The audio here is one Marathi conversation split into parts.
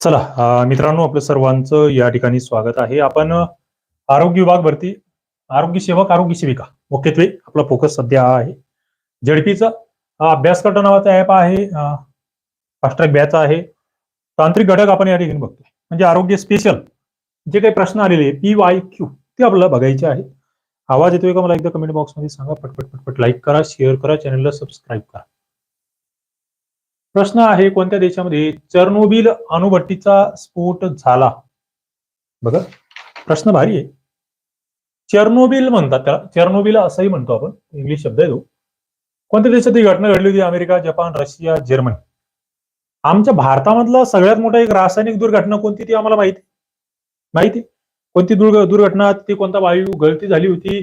चला मित्रांनो आपलं सर्वांचं या ठिकाणी स्वागत आहे. आपण आरोग्य विभाग भरती आरोग्य सेवक आरोग्य सेविका मुख्यत्वे आपला फोकस सध्या हा आहे. झडपीचा अभ्यास करता नावाचा ऍप आहे फास्ट्रॅक बॅच आहे. तांत्रिक घटक आपण या ठिकाणी बघतोय. म्हणजे आरोग्य स्पेशल जे काही प्रश्न आलेले पी वाय क्यू ते आपल्याला बघायचे आहे आवाज येतोय का? मला एकदा कमेंट बॉक्समध्ये सांगा. पटपट पटपट लाईक करा शेअर करा चॅनलला सबस्क्राईब करा. प्रश्न आहे कोणत्या देशामध्ये चर्नोबिल अणुभट्टीचा स्फोट झाला? बघा प्रश्न भारी आहे. चर्नोबिल म्हणतात त्याला चर्नोबिल असंही म्हणतो आपण इंग्लिश शब्द आहे तो. कोणत्या देशात ही घटना घडली होती? America Japan Russia Germany. आमच्या भारतामधला सगळ्यात मोठा एक रासायनिक दुर्घटना कोणती ती आम्हाला माहिती? माहिती? कोणती दुर्घ दुर्घटना? ती कोणता वायू गळती झाली होती?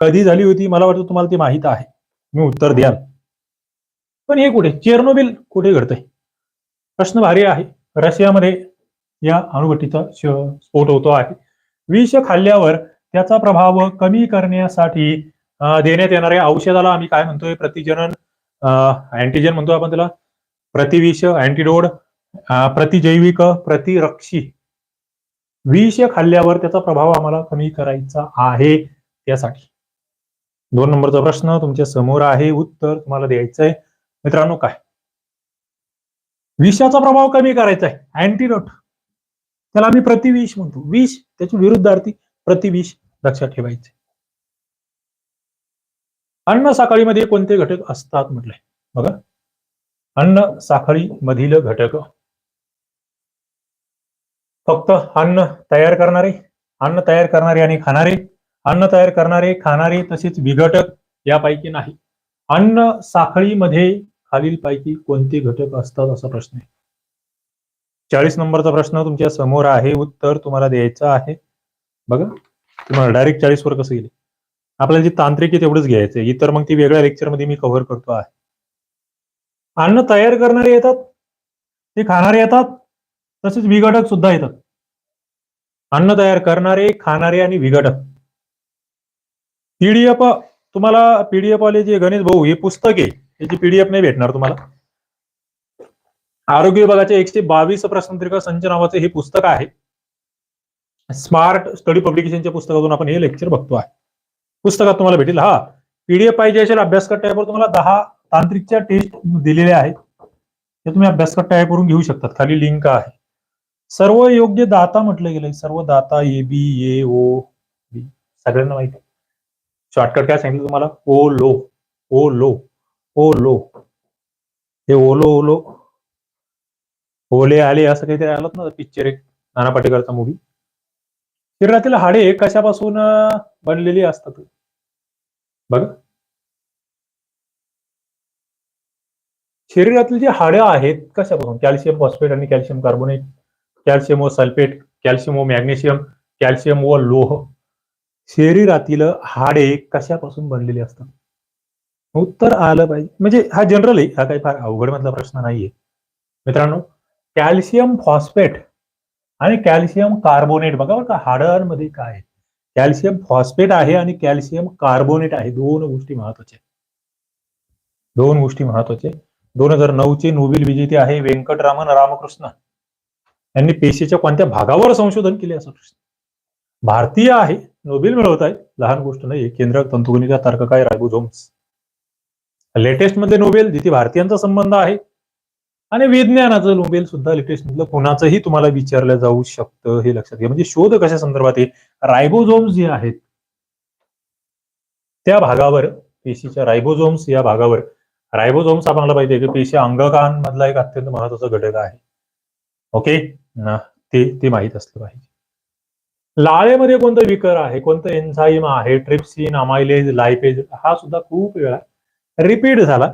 कधी झाली होती? मला वाटतं तुम्हाला ती माहीत आहे. मी उत्तर द्याल पण हे कुठे? चेर्नोबिल कुठे घडतंय? प्रश्न भारी आहे. रशियामध्ये या अणुभट्टीचा स्फोट होतो आहे. विष खाल्ल्यावर त्याचा प्रभाव कमी करण्यासाठी देण्यात येणाऱ्या औषधाला आम्ही काय म्हणतोय? प्रतिजनन अँटीजन म्हणतो आपण त्याला. प्रतिविष अँटीडोड प्रतिजैविक प्रतिरक्षी. विष खाल्ल्यावर त्याचा प्रभाव आम्हाला कमी करायचा आहे त्यासाठी. दोन नंबरचा प्रश्न तुमच्यासमोर आहे. उत्तर तुम्हाला द्यायचं आहे मित्रांनो काय? विषाचा प्रभाव कमी करायचा आहे. अँटीडोट त्याला आम्ही प्रतिविष म्हणतो. विष त्याची विरुद्धार्थी प्रतिविष लक्षात ठेवायचे. अन्न साखळीमध्ये कोणते घटक असतात म्हटलंय? बघा. अन्न साखळी मधील घटक. फक्त अन्न तयार करणारे अन्न तयार करणारे आणि खाणारे. अन्न तयार करणारे खाणारे तसेच विघटक यापैकी नाही. अन्न साखळीमध्ये खालीलपैकी कोणते घटक असतात असा प्रश्न आहे. चाळीस नंबरचा प्रश्न तुमच्यासमोर आहे उत्तर तुम्हाला द्यायचं आहे. बघा तुम्हाला डायरेक्ट चाळीस वर कसं गेले? आपल्याला जे तांत्रिक आहे तेवढंच घ्यायचं इतर मग ती वेगळ्या लेक्चरमध्ये मी कव्हर करतो आहे. अन्न तयार करणारे येतात ते खाणारे येतात तसेच विघटक सुद्धा येतात. अन्न तयार करणारे खाणारे आणि विघटक. पीडीएफ तुम्हाला पीडीएफ वाले जे गणेश भाऊ हे पुस्तक आहे. याची पीडीएफ नाही भेटणार तुम्हाला. आरोग्य विभागाचे एकशे बावीस प्रश्नपत्रिका संच नावाचे हे पुस्तक आहे. स्मार्ट स्टडी पब्लिकेशनच्या पुस्तकातून आपण हे लेक्चर बघतो आहे. पुस्तकात तुम्हाला भेटेल. हा पीडीएफ पाहिजे असेल अभ्यास टाईपवर तुम्हाला दहा तांत्रिकच्या टेस्ट दिलेल्या आहेत. ते तुम्ही अभ्यास टाईप करून घेऊ शकतात. खाली लिंक आहे. सर्व योग्य दाता म्हटलं गेलं सर्व दाता A B A O B सगळ्यांना माहिती शॉर्टकट काय सांगितलं तुम्हाला? ओ लो ओ लो ओ लो हे ओलो ओलो. ओले आले असं काहीतरी आलं ना पिक्चर एक नाना पाटेकरचा मूवी शरीरातील हाडे कशापासून बनलेली असतात? बघा. शरीरातील जे हाडं आहेत कशापासून? कॅल्शियम फॉस्फेट आणि कॅल्शियम कार्बोनेट कॅल्शियम व सल्फेट कॅल्शियम व मॅग्नेशियम कॅल्शियम व लोह. शरीरातील हाडे कशापासून बनलेली असतात? उत्तर आलं पाहिजे. म्हणजे हा जनरल आहे हा काही फार अवघड मधला प्रश्न नाहीये. मित्रांनो कॅल्शियम फॉस्फेट आणि कॅल्शियम कार्बोनेट बघा बरं का हाडांमध्ये काय आहे. कॅल्शियम फॉस्फेट आहे आणि कॅल्शियम कार्बोनेट आहे. दोन गोष्टी महत्त्वाच्या दोन गोष्टी महत्त्वाच्या दोन हजार नऊ चे नोबेल विजेते आहे व्यंकटरामन रामकृष्ण. यांनी पेशीच्या कोणत्या भागावर संशोधन केले असं प्रश्न. भारतीय आहे नोबेल मिळवत आहे लहान गोष्ट नाही केंद्रक तंतुगणिका काय रायबोझोम्स. लेटेस्टमध्ये नोबेल जिथे भारतीयांचा संबंध आहे आणि विज्ञानाचं नोबेल सुद्धा लेटेस्ट मधलं कोणाचंही तुम्हाला विचारलं जाऊ शकतं हे लक्षात घ्या. म्हणजे शोध कशा संदर्भात आहे? रायबोझोम्स जे आहेत त्या भागावर पेशीच्या रायबोझोम्स या भागावर रायबोझोम्स आपल्याला पाहिजे की पेशी अंगकांमधला एक अत्यंत महत्त्वाचा घटक आहे. ओके ना ते ते माहीत असलं पाहिजे. लाळेमध्ये कोणतं विकर आहे? कोणतं एन्झाईम आहे? ट्रिप्सिन अमायलेज लायपेज हा सुद्धा खूप वेळा रिपीट झाला.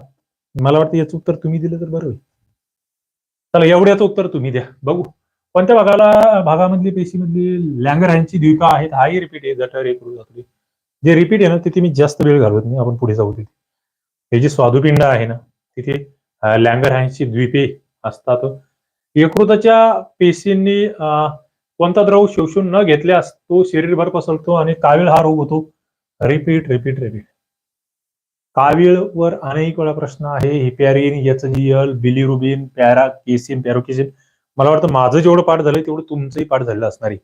मला वाटतं याचं उत्तर तुम्ही दिलं तर बरं होईल. चला एवढ्याचं उत्तर तुम्ही द्या. बघू. कोणत्या भागाला भागामधली पेशीमधली लँगरहॅनची द्वीपा आहेत? हाही रिपीट आहे. जठर एक जे रिपीट आहे ना तिथे मी जास्त वेळ घालवत नाही. आपण पुढे जाऊ तिथे. हे जे स्वादुपिंड आहे ना तिथे लँगरहॅनची द्वीपे असतात. यकृताच्या पेशींनी कोणता द्रव शोषून न घेतल्यास तो शरीरभर पसरतो आणि कावीळ हा रोग होतो. रिपीट रिपीट रिपीट कावीळवर अनेक वेळा प्रश्न आहे. Heparin HGL bilirubin para casein paracasein. मला वाटतं माझं जेवढं पाठ झालंय तेवढं तुमचंही पाठ झालेलं असणार आहे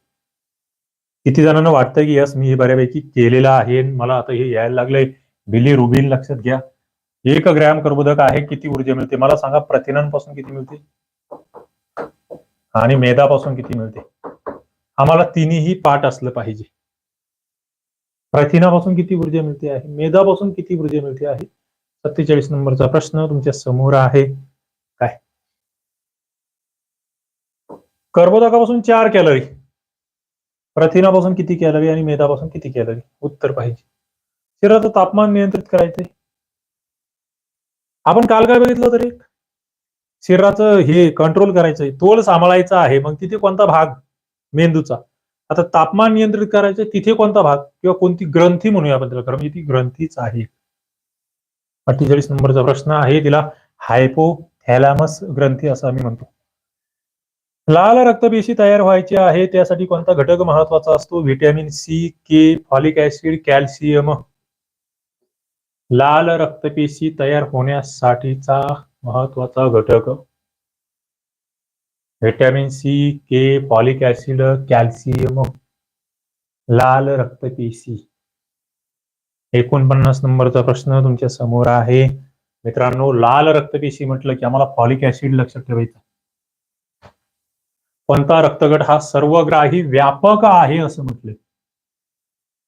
किती जणांना वाटतं की यस मी हे बऱ्यापैकी केलेलं आहे मला आता हे यायला लागलंय. बिली रुबिन लक्षात घ्या. एक ग्रॅम कर्बोदक आहे किती ऊर्जा मिळते? मला सांगा प्रथिनांपासून किती मिळते? आणि मेदापासून किती मिळते? आम्हाला तिन्ही पाठ असलं पाहिजे. प्रथिनापासून किती ऊर्जा मिळते आहे? मेदापासून किती ऊर्जा मिळते आहे? सत्तेचाळीस नंबरचा प्रश्न तुमच्यासमोर आहे. काय? कर्बोदकापासून चार कॅलरी. प्रथिनापासून किती कॅलरी आणि मेदापासून किती कॅलरी? उत्तर पाहिजे. शरीराचं तापमान नियंत्रित करायचंय. आपण काल काय बघितलं तरी शरीराचं हे कंट्रोल करायचंय. तोल सांभाळायचा आहे. मग तिथे कोणता भाग? मेंदूचा. आता तापमान नियंत्रित करायचं तिथे कोणता भाग? किंवा कोणती ग्रंथी म्हणूया आपण त्याला म्हणजे ती ग्रंथीच आहे. अठ्ठेचाळीस नंबरचा प्रश्न आहे तिला. हायपोथॅलॅमस ग्रंथी असं आम्ही म्हणतो. लाल रक्तपेशी तयार व्हायची आहे. त्यासाठी कोणता घटक महत्त्वाचा असतो? Vitamin C K folic acid calcium. लाल रक्तपेशी तयार होण्यासाठीचा महत्त्वाचा घटक vitamin C K folic acid calcium लाल रक्तपेशी. एकोणपन्नास नंबरचा प्रश्न तुमच्यासमोर आहे. मित्रांनो लाल रक्तपेशी म्हटलं की आम्हाला फॉलिक ऍसिड लक्षात ठेवायचं. कोणता रक्तगट हा सर्वग्राही व्यापक आहे असं म्हटलंय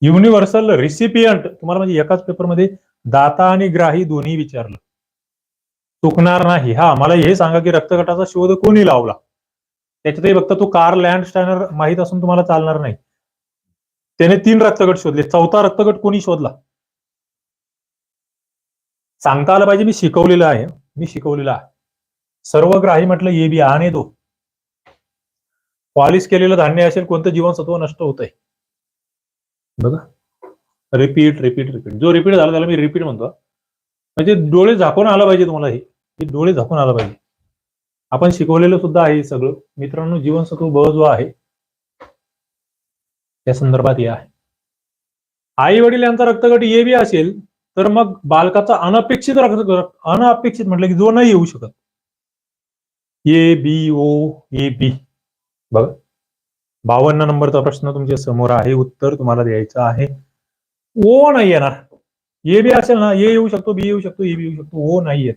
युनिव्हर्सल रिसिपियंट तुम्हाला म्हणजे एकाच पेपरमध्ये दाता आणि ग्राही दोन्ही विचारलं. चुकणार नाही. हा मला हे सांगा की रक्तगटाचा शोध कोणी लावला? त्याच्यातही फक्त तो कार लँड स्टॅनर माहीत असून तुम्हाला चालणार नाही. त्याने तीन रक्तगट शोधले. चौथा रक्तगट कोणी शोधला? सांगता आलं पाहिजे मी शिकवलेलं आहे. मी शिकवलेलं आहे. सर्वग्राही म्हटलं ए बी आणि दो. पॉलिश केलेलं धान्य असेल कोणतं जीवनसत्व नष्ट होत आहे बघा. रिपीट रिपीट रिपीट जो रिपीट झाला त्याला मी रिपीट म्हणतो. म्हणजे डोळे झाकून आलं पाहिजे तुम्हाला हे. हे डोळे झाकून आलं पाहिजे. आपण शिकवलेलं सुद्धा आहे सगळं. मित्रांनो जीवनसत्व ब जो आहे. त्या संदर्भात हे आहे. आई वडील यांचा रक्तगट ए बी असेल तर मग बालकाचा अनपेक्षित रक्त अनपेक्षित म्हटलं की जो नाही येऊ शकत. A B O A B. बघा. बावन्न नंबरचा प्रश्न तुमच्यासमोर आहे. उत्तर तुम्हाला द्यायचं आहे. ओ नाही येणार. ए बी असेल ना ए येऊ शकतो बी येऊ शकतो ए बी येऊ शकतो. ओ नाही येत.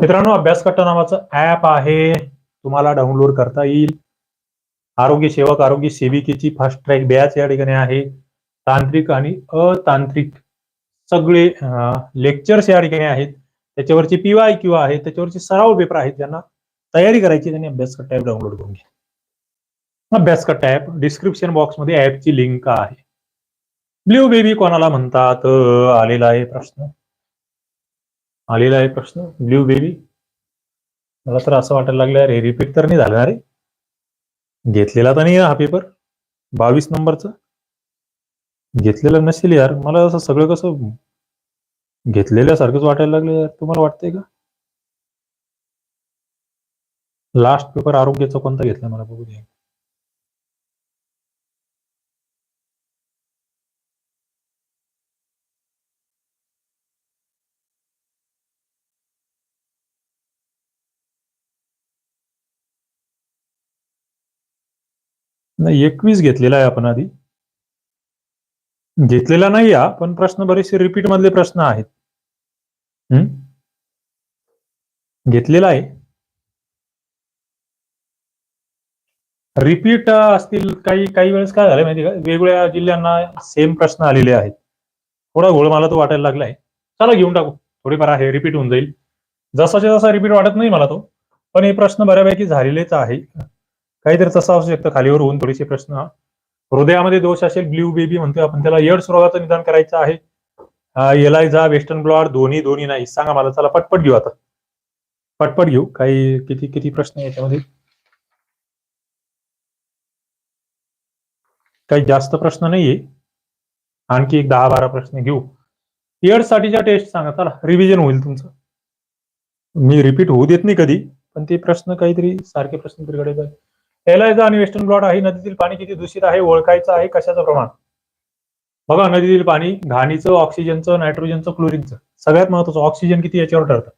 मित्रांनो अभ्यासकट्टा नावाचं ऍप आहे. तुम्हाला डाउनलोड करता येईल. आरोग्य सेवक आरोग्य सेविकेची फास्ट ट्रॅक बॅच या ठिकाणी आहे. तांत्रिक आणि अतांत्रिक सगळे लेक्चर्स या ठिकाणी आहेत. त्याच्यावरचे पीवाय क्यू आहेत त्याच्यावरचे सराव पेपर आहेत. ज्यांना तयारी करायची त्यांनी अभ्यास कट्टा ऍप डाउनलोड करून घ्या. अभ्यास कट्टा ऍप डिस्क्रिप्शन बॉक्समध्ये ऍपची लिंक आहे. ब्ल्यू बेबी कोणाला म्हणतात? आलेला आहे प्रश्न. आलेला आहे प्रश्न. ब्ल्यू बेबी मला तर असं वाटायला लागलं अरे रिपीट तर नाही झालं अरे. घेतलेला तर नाही हा पेपर बावीस नंबरचा. घेतलेलं नसेल यार. मला असं सगळं कसं घेतलेल्यासारखंच वाटायला लागलं यार. तुम्हाला वाटतंय का? लास्ट पेपर आरोग्याचा कोणता घेतला मला बघू दे. नाही एकवीस घेतलेला आहे आपण आधी. घेतलेला नाही या पण प्रश्न बरेचसे रिपीट मधले प्रश्न आहेत. हम्म घेतलेला आहे. रिपीट असतील काही काही वेळेस काय झालं माहिती का? वेगवेगळ्या जिल्ह्यांना सेम प्रश्न आलेले आहेत. थोडा घोळ मला तो वाटायला लागलाय. चला घेऊन टाकू. थोडीफार आहे रिपीट होऊन जाईल. जसाच्या जसा रिपीट वाटत नाही मला तो. पण हे प्रश्न बऱ्यापैकी झालेलेच आहे. काहीतरी तसं असू शकतं. खालीवर होऊन थोडेसे प्रश्न. हृदयामध्ये दोष असेल ब्ल्यू बेबी म्हणतोय आपण त्याला एड्स रोगाचं निदान करायचं आहे. एलायझा वेस्टर्न ब्लॉड दोन्ही दोन्ही नाही. सांगा मला चला पटपट घेऊ आता. पटपट घेऊ. काही किती किती प्रश्न आहे याच्यामध्ये? काही जास्त प्रश्न नाहीये. आणखी एक दहा बारा प्रश्न घेऊ. एड्स साठीच्या टेस्ट सांगा चला. रिव्हिजन होईल तुमचं. मी रिपीट होऊ देत नाही कधी पण ते प्रश्न काहीतरी सारखे प्रश्न तरी कडे एलायझा आणि वेस्टर्न ब्लॉट आहे नदीतील पाणी किती दूषित आहे ओळखायचं आहे कशाचं प्रमाण? बघा नदीतील पाणी घाणीचं ऑक्सिजनचं नायट्रोजनचं क्लोरीनचं सगळ्यात महत्वाचं ऑक्सिजन किती याच्यावर ठरतं?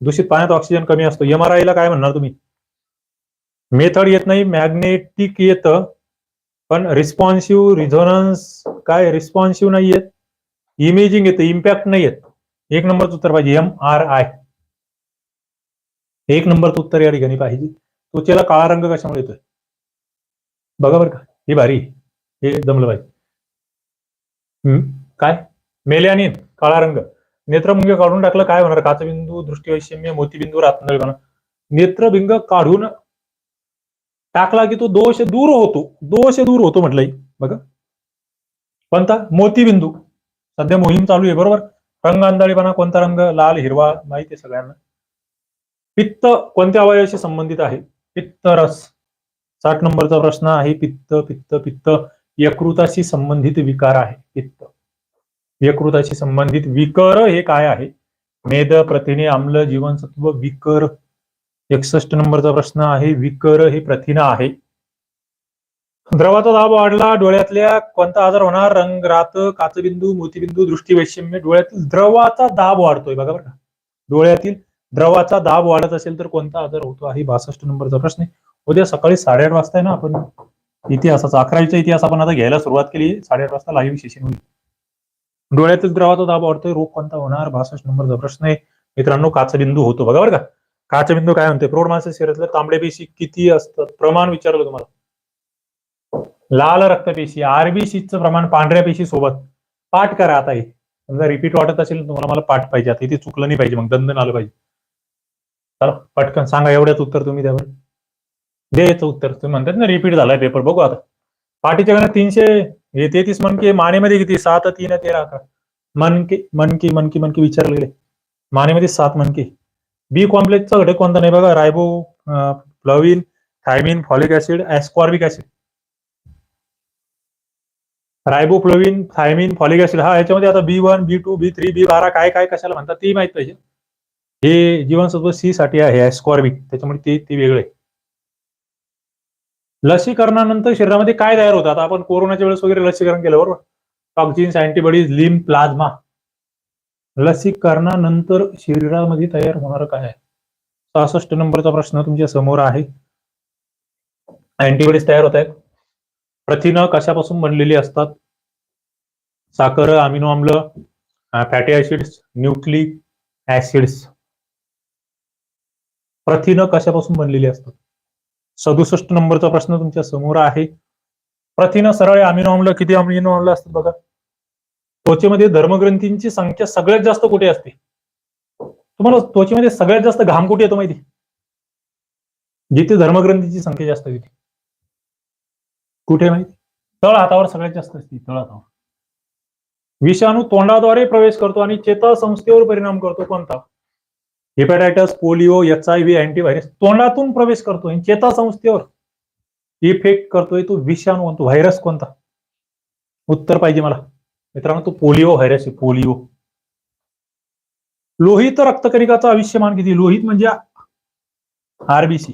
दूषित पाण्यात ऑक्सिजन कमी असतो. एमआरआय ला काय म्हणणार तुम्ही? मेथड येत नाही मॅग्नेटिक येतं पण रिस्पॉन्सिव्ह रिझोनन्स काय? रिस्पॉन्सिव्ह नाही येत. इमेजिंग येतं इम्पॅक्ट नाही येत. एक नंबरचं उत्तर पाहिजे एम आर आय एक नंबरचं उत्तर या ठिकाणी पाहिजे. त्वचेला काळा रंग कशामुळे येतोय? बघा बरं का हे भारी हे जमलं पाहिजे काय? काय मेल्यानिन काळा रंग. नेत्रबिंग काढून टाकलं काय होणार? काचबिंदू दृष्टिवैषम्य मोतीबिंदू रात्नळपणा नेत्रभिंग काढून टाकला की तो दोष दूर होतो दोष दूर होतो म्हटलंय. बघा. कोणता? मोतीबिंदू. सध्या मोहीम चालू आहे बरोबर? रंग आंधळीपणा कोणता रंग? लाल हिरवा माहिती आहे सगळ्यांना. पित्त कोणत्या अवयवाशी संबंधित आहे? पित्तरस. साठ नंबरचा प्रश्न आहे पित्त पित्त पित्त. यकृताशी संबंधित विकार आहे पित्त. यकृताशी संबंधित विकर हे काय आहे? मेद प्रथिने आम्ल जीवनसत्व विकर. एकसष्ट नंबरचा प्रश्न आहे विकर हे प्रथिना आहे. द्रवाचा दाब वाढला डोळ्यातल्या कोणता आजार होणार? रंग रात काचबिंदू मोतीबिंदू दृष्टिवैषम्य डोळ्यातील द्रवाचा दाब वाढतोय बघा बरं का. डोळ्यातील द्रवाचा दाब वाढत असेल तर कोणता आजार होतो आहे? बासष्ट नंबरचा प्रश्न आहे. उद्या सकाळी साडेआठ वाजता आहे ना आपण? इतिहासाचा अकरावीचा इतिहास आपण आता घ्यायला सुरुवात केली. साडेआठ वाजता लाईव्ह सेशन होईल. डोळ्यातील द्रवाचा दाब वाढतोय. रोग कोणता होणार? बासष्ट नंबरचा प्रश्न आहे. मित्रांनो काचबिंदू होतो बघा बरं का. काचबिंदू काय म्हणते प्रौढ माणसं शरीरातल्या तांबड्या पेशी किती असतात प्रमाण विचारलं तुम्हाला. लाल रक्तपेशी आरबीसीचं प्रमाण पांढऱ्या पेशी सोबत पाठ करा आता हे. समजा रिपीट वाटत असेल तर तुम्हाला मला पाठ पाहिजे. आता इथे चुकलं नाही पाहिजे. मग दंदन आलं पाहिजे. चला पटकन सांगा एवढ्याच उत्तर तुम्ही त्यावर द्यायचं उत्तर. तुम्ही म्हणतात ना रिपीट झालाय पेपर बघू आता. पाठीच्या गणात तीनशे हे तेहतीस मनके मानेमध्ये किती? सात तीन तेरा अकरा. मनके मनकी मनकी मनकी विचारले गेले. मानेमध्ये सात मनकी. बी कॉम्प्लेक्सचा घटक कोणता नाही बघा? Riboflavin thiamine folic acid ascorbic acid riboflavin thiamine folic acid हा याच्यामध्ये आता B one B two B three B बारा काय काय कशाला म्हणतात? ते माहीत पाहिजे. हे जीवनसत्व सी साठी आहे ऍस्कॉर्बिक त्याच्यामुळे ते ते वेगळे. लसीकरणानंतर शरीरामध्ये काय तयार होतात आपण कोरोनाच्या वेळेस वगैरे लसीकरण केलं बरोबर? टॉक्झिन्स अँटीबॉडीज लिम प्लाझ्मा लसीकरणानंतर शरीरामध्ये तयार होणार काय आहे? सहासष्ट नंबरचा प्रश्न तुमच्यासमोर आहे. अँटीबॉडीज तयार होत आहेत. प्रथिनं कशापासून बनलेली असतात? साखर अमिनो आम्ल फॅटी ऍसिड्स न्यूक्लिक ऍसिड्स प्रथिनं कशापासून बनलेली असतात? सदुसष्ट नंबरचा प्रश्न तुमच्यासमोर आहे. प्रथिनं सरळ अमिनो आम्ल किती अमिनो आम्ल असतात बघा. त्वचेमध्ये धर्मग्रंथींची संख्या सगळ्यात जास्त कुठे असते? तुम्हाला त्वचेमध्ये सगळ्यात जास्त घाम कुठे येतो माहिती? जिथे धर्मग्रंथीची संख्या जास्त तिथे. कुठे माहिती? तळ हातावर सगळ्यात जास्त असते तळ हातावर. विषाणू तोंडाद्वारे प्रवेश करतो आणि चेता संस्थेवर परिणाम करतो कोणता? Hepatitis polio H I V antivirus तोंडातून प्रवेश करतोय चेता चेतासंस्थेवर. इफेक्ट करतोय तो विषाणू कोणतो व्हायरस कोणता? उत्तर पाहिजे मला. मित्रांनो तो पोलिओ व्हायरस आहे पोलिओ लोहित रक्तकणिकाचं आयुष्यमान किती? लोहित म्हणजे आरबीसी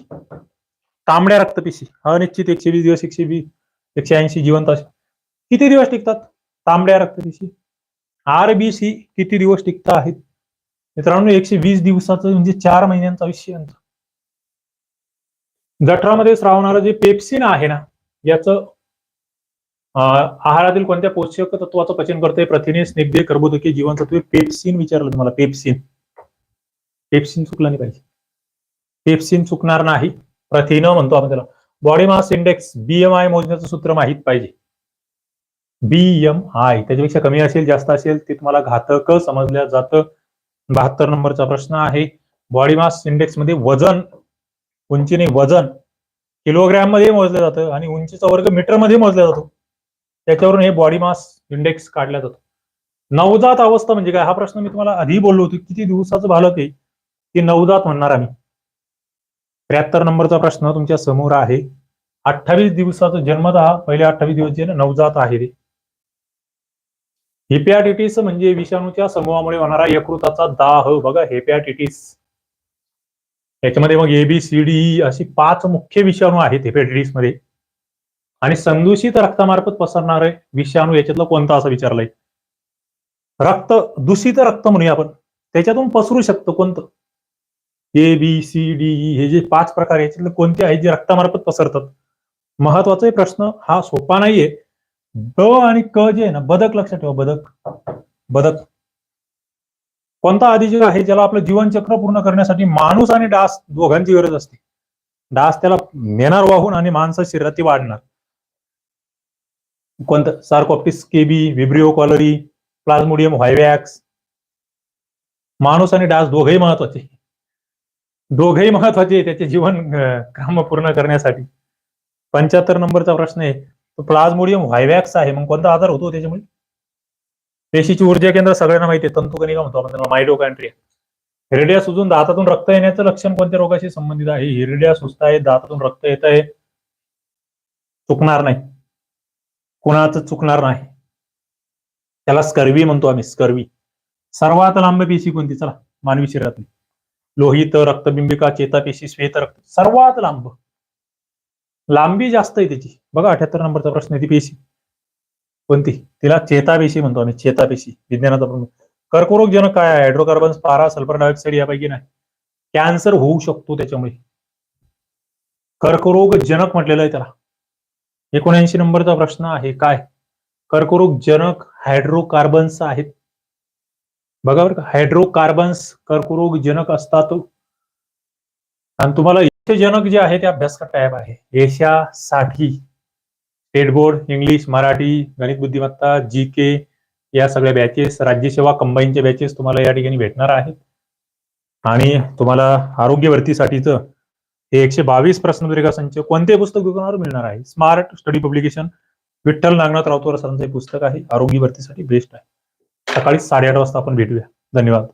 तांबड्या रक्तपेशी अनिश्चित एकशे वीस दिवस एकशे वीस एकशे ऐंशी जिवंत असे. किती दिवस टिकतात? तांबड्या रक्तपेशी आरबीसी किती दिवस टिकता आहेत? मित्रांनो एकशे वीस दिवसाचं म्हणजे चार महिन्यांचा आयुष्य अंतर जठरामध्ये स्रावणारं जे पेप्सिन आहे ना याचं आहारातील कोणत्या पोषक तत्वाचं पचन करते प्रथिने स्निग्धे कर्बोदके जीवनसत्वे पेप्सिन विचारलं तुम्हाला पेप्सिन पेप्सिन चुकलं नाही पाहिजे. पेप्सिन चुकणार नाही. प्रथिन म्हणतो आपण त्याला. बॉडी मास इंडेक्स बीएमआय मोजण्याचं सूत्र माहीत पाहिजे. बीएमआय त्याच्यापेक्षा कमी असेल जास्त असेल ते तुम्हाला घातक समजल्या जातं. बहात्तर नंबरचा प्रश्न आहे. बॉडी मास इंडेक्समध्ये वजन उंचीने वजन किलोग्रॅममध्ये मोजलं जातं आणि उंचीचा वर्ग मीटरमध्ये मोजला जातो. त्याच्यावरून हे बॉडी मास इंडेक्स काढला जातो. नवजात अवस्था म्हणजे काय? हा प्रश्न मी तुम्हाला आधी बोललो होतो. किती दिवसाचं बालक आहे? ते नवजात म्हणणार आम्ही. त्र्याहत्तर नंबरचा प्रश्न तुमच्यासमोर आहे. अठ्ठावीस दिवसाचं जन्मतः पहिले अठ्ठावीस दिवस जे नवजात आहे ते म्हणजे विषाणूच्या समूहामुळे होणारा यकृताचा दाह. बघा हेपॅटिटिस. याच्यामध्ये मग एबीसीडी अशी पाच मुख्य विषाणू आहेत हेपॅटिटिसमध्ये आणि संदूषित रक्तामार्फत पसरणारे विषाणू याच्यातलं कोणता असं विचारलंय? रक्त दूषित रक्त म्हणूया आपण. त्याच्यातून पसरू शकतो कोणतं? ए बी सी डी हे जे पाच प्रकार याच्यातले कोणते आहेत जे रक्तामार्फत पसरतात? महत्त्वाचा प्रश्न हा सोपा नाहीये. ब आणि क जे आहे ना बदक लक्षात ठेवा बदक. बदक. कोणता आदिजीव आहे ज्याला आपलं जीवनचक्र पूर्ण करण्यासाठी माणूस आणि डास दोघांची गरज असते. डास त्याला नेणार वाहून आणि माणसं शरीरात ती वाढणार. कोणतं? सार्कोप्टिस केबी विब्रिओ कॉलरी प्लाझ्मोडियम व्हायवॅक्स माणूस आणि डास दोघेही महत्त्वाचे. दोघेही महत्त्वाचे त्याचे जीवन क्रम काम पूर्ण करण्यासाठी. पंच्याहत्तर नंबरचा प्रश्न आहे प्लाझ्मोडियम व्हायवॅक्स आहे. मग कोणता आजार होतो त्याच्यामुळे पेशीची ऊर्जा केंद्र सगळ्यांना माहिती आहे. तंतुकनिका म्हणतो आपण त्याला मायडोकॅन्ट्रिया हिरड्या सुजून दातातून रक्त येण्याचं लक्षण कोणत्या रोगाशी संबंधित आहे? हिरड्या सुस्त आहे दातातून रक्त येत आहे. चुकणार नाही. कुणाचं चुकणार नाही. त्याला स्कर्वी म्हणतो आम्ही स्कर्वी. सर्वात लांब पेशी कोणती? चला मानवी शरीरातली. लोहित रक्तबिंबिका चेतापेशी श्वेत रक्त. सर्वात लांब. लांबी जास्त आहे त्याची. बघा अठ्याहत्तर नंबरचा प्रश्न आहे ती पेशी. कोणती? तिला चेतापेशी म्हणतो आम्ही चेतापेशी. विज्ञानाचा प्रमुख. कर्करोगजनक काय आहे? हायड्रोकार्बन्स पारा सल्फर डायऑक्साईड यापैकी नाही. कॅन्सर होऊ शकतो त्याच्यामुळे. कर्करोगजनक म्हटलेलं आहे त्याला. एकोणऐंशी नंबरचा प्रश्न आहे काय? कर्करोगजनक हायड्रोकार्बन्स आहेत. बघा बरं का हायड्रोकार्बन्स कर्करोगजनक असतात. आणि तुम्हाला उत्तेजनक जे आहे ते अभ्यासक्रम टॅब आहे. एशियासाठी स्टेट बोर्ड इंग्लिश मराठी गणित बुद्धिमत्ता जी के या सगळ्या बॅचेस राज्यसेवा कंबाईनचे बॅचेस तुम्हाला या ठिकाणी भेटणार आहेत. आणि तुम्हाला आरोग्यवर्तीसाठीचं हे एकशे बावीस प्रश्नपत्रिका संच कोणते पुस्तक दुकानावर मिळणार आहे. Smart study publication Vitthal Nagnath राऊतवर सरांचं हे पुस्तक आहे. आरोग्यवर्तीसाठी बेस्ट आहे. सकाळी साडेआठ वाजता आपण भेटूया. धन्यवाद.